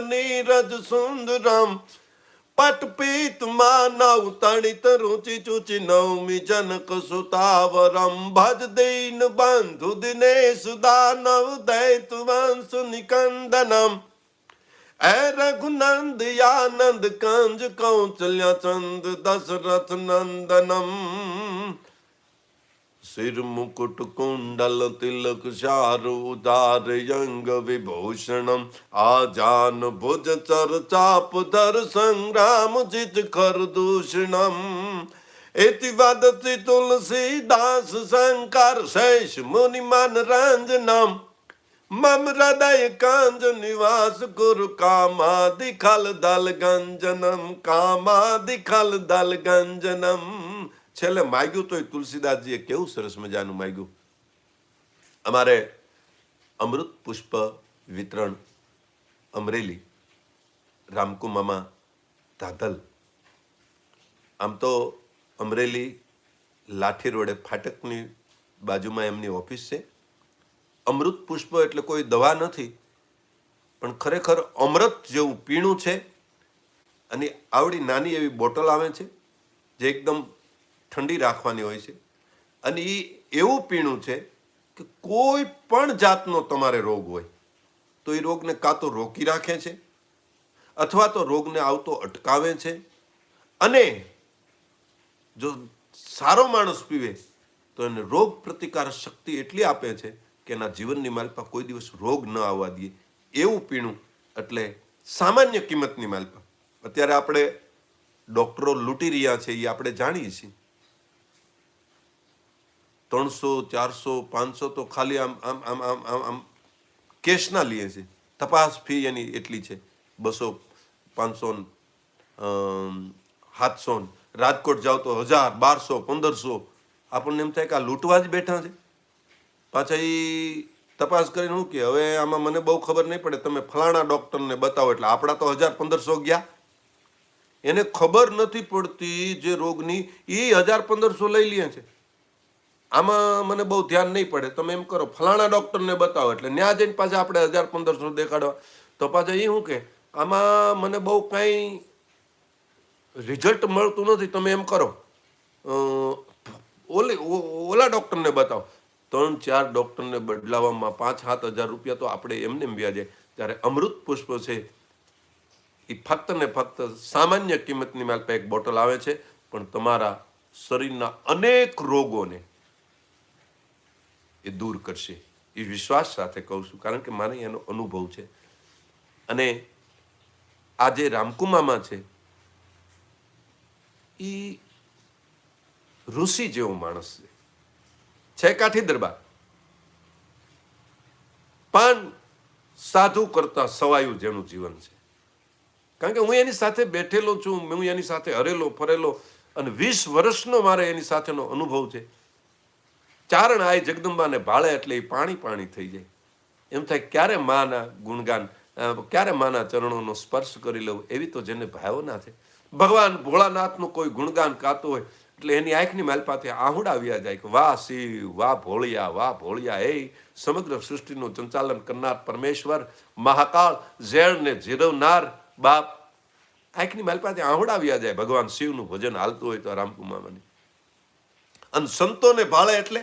નીરજ સુંદરમ પટપીત માનવ તણિત રુચિ ચુચિ નવમી જનક સુતાવરમ. ભજ દીન બંધુ દિનેશ દાનવ દૈત વંશ નિકંદનમ. એ રઘુનંદ આનંદ કંજ કૌચલ્ય ચંદ દશરથ નંદનમ. સિર મુકુટ કુંડલ તિલક શારુ ઉદાર યંગ વિભૂષણમ આજાન ભુજ ચર ચાપ ધર સંગ્રામ જીત ખર દૂષણમ એતિ વદતિ તુલસીદાસ શંકર શેષ મુનિ મન રંજનમ મમ હૃદય કાંજ નિવાસ ગુરુ કામાદિ ખલ દલ ગંજનમ કામાદિ ખલ દલ ગંજનમ છેલ્લે માગ્યું તોય તુલસીદાસજીએ કેવું સરસ મજાનું માગ્યું? અમારે અમૃત પુષ્પ વિતરણ અમરેલી રામકુમામા ધાધલ. આમ તો અમરેલી લાઠી રોડે ફાટકની બાજુમાં એમની ઓફિસ છે. અમૃત પુષ્પ એટલે કોઈ દવા નથી, પણ ખરેખર અમૃત જેવું પીણું છે અને આવડી નાની એવી બોટલ આવે છે, જે એકદમ ઠંડી રાખવાની હોય છે. અને એ એવું પીણું છે કે કોઈ પણ જાતનો તમારે રોગ હોય, તો એ રોગને કાં તો રોકી રાખે છે, અથવા તો રોગને આવતો અટકાવે છે. અને જો સારો માણસ પીવે, તો એને રોગ પ્રતિકારક શક્તિ એટલી આપે છે કે એના જીવનની માલપા કોઈ દિવસ રોગ ન આવવા દે એવું પીણું, એટલે સામાન્ય કિંમતની માલપા. અત્યારે આપણે ડોક્ટરો લૂંટી રહ્યા છે એ આપણે જાણીએ છીએ. ત્રણસો, ચારસો, પાંચસો તો ખાલી આમ આમ આમ આમ આમ આમ કેશના લઈએ છે તપાસ ફી એની એટલી છે. બસો, પાંચસો સાતસો. રાજકોટ જાઓ તો હજાર, બારસો, પંદરસો. આપણને એમ થાય કે આ લૂંટવા જ બેઠા છે. પાછા એ તપાસ કરીને હું કે હવે આમાં મને બહુ ખબર નહીં પડે. તમે ફલાણા ડૉક્ટરને બતાવો એટલે આપણા તો હજાર, પંદરસો ગયા. એને ખબર નથી પડતી જે રોગની. એ હજાર, પંદરસો લઈ લે છે. આમાં મને બહુ ધ્યાન નહીં પડે. તમે એમ કરો, ફલાણા ડૉક્ટરને બતાવો. એટલે ન્યા જઈને પાછા આપણે હજાર પંદરસો દેખાડવા. તો પાછા એ શું કે, આમાં મને બહુ કાંઈ રિઝલ્ટ મળતું નથી. તમે એમ કરો. ઓલી ઓલા ડૉક્ટરને બતાવો. ત્રણ, ચાર ડૉક્ટરને બદલાવવામાં પાંચ, સાત હજાર રૂપિયા તો આપણે એમને એમ વ્યાજે. ત્યારે અમૃત પુષ્પ છે એ ફક્ત ને ફક્ત સામાન્ય કિંમતની માલ પર એક બોટલ આવે છે. પણ તમારા શરીરના અનેક રોગોને એ દૂર કરશે. એ વિશ્વાસ સાથે કહું છું, કારણ કે મારે એનો અનુભવ છે. અને આ જે રામકુમામાં છે એ ઋષિ જેવો માણસ છે. છે કાઠી દરબાર. પણ સાધુ કરતા સવાયું જેનું જીવન છે. કારણ કે હું એની સાથે બેઠેલો છું, હું એની સાથે હરેલો, ફરેલો, અને વીસ વર્ષનો મારે એની સાથેનો અનુભવ છે. ચારણ આય જગદંબાને ભાળે એટલે એ પાણી પાણી થઈ જાય. એમ થાય, ક્યારે માના ગુણગાન ક્યારે માના ચરણોનો સ્પર્શ કરી લઉં? એવી તો જેને ભાવના છે. ભગવાન ભોળાનાથનું કોઈ ગુણગાન ગાતું હોય, એટલે એની આંખની માલપાથી આહુડા આવ્યા જાય કે, વાહ શિવ, વાહ ભોળિયા વાહ ભોળિયા એ સમગ્ર સૃષ્ટિનું સંચાલન કરનાર પરમેશ્વર, મહાકાળ ઝેડને જીરવનાર બાપ. આંખની માલપાથી આહુડા આવ્યા જાય, ભગવાન શિવનું ભજન હાલતું હોય તો રામકુમારની. અને સંતોને ભાળે એટલે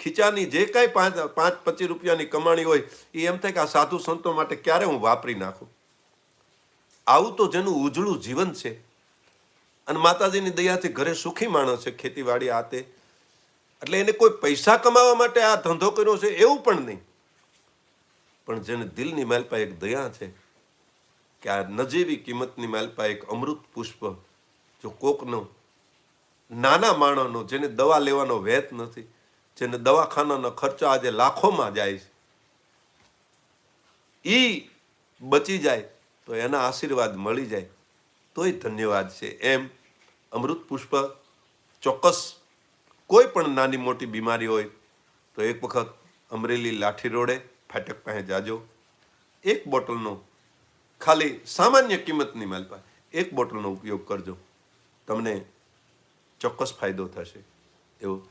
ખીચાની જે કાંઈ પાંચ પાંચ, પચીસ રૂપિયાની કમાણી હોય એ એમ થાય કે આ સાધુ સંતો માટે ક્યારે હું વાપરી નાખું? આવું તો જેનું ઉજળું જીવન છે. અને માતાજીની દયાથી ઘરે સુખી માણસ છે, ખેતીવાડી આ તે એટલે એને કોઈ પૈસા કમાવા માટે આ ધંધો કર્યો છે એવું પણ નહીં. પણ જેને દિલની માલપા એક દયા છે, કે આ નજીવી કિંમતની માલપા એક અમૃત પુષ્પ જો કોકનો નાના માણસનો જેને દવા લેવાનો વેત નથી જેને દવાખાનાનો ખર્ચો આજે લાખોમાં જાય છે. એ બચી જાય તો એના આશીર્વાદ મળી જાય. તોય ધન્યવાદ છે. એમ અમૃત પુષ્પ ચોક્કસ કોઈ પણ નાની મોટી બીમારી હોય તો એક વખત અમરેલી લાઠી રોડે ફાટક પાસે જાજો. એક બોટલનો ખાલી સામાન્ય કિંમતની માલપા એક બોટલનો ઉપયોગ કરજો. તમને ચોક્કસ ફાયદો થશે. એવો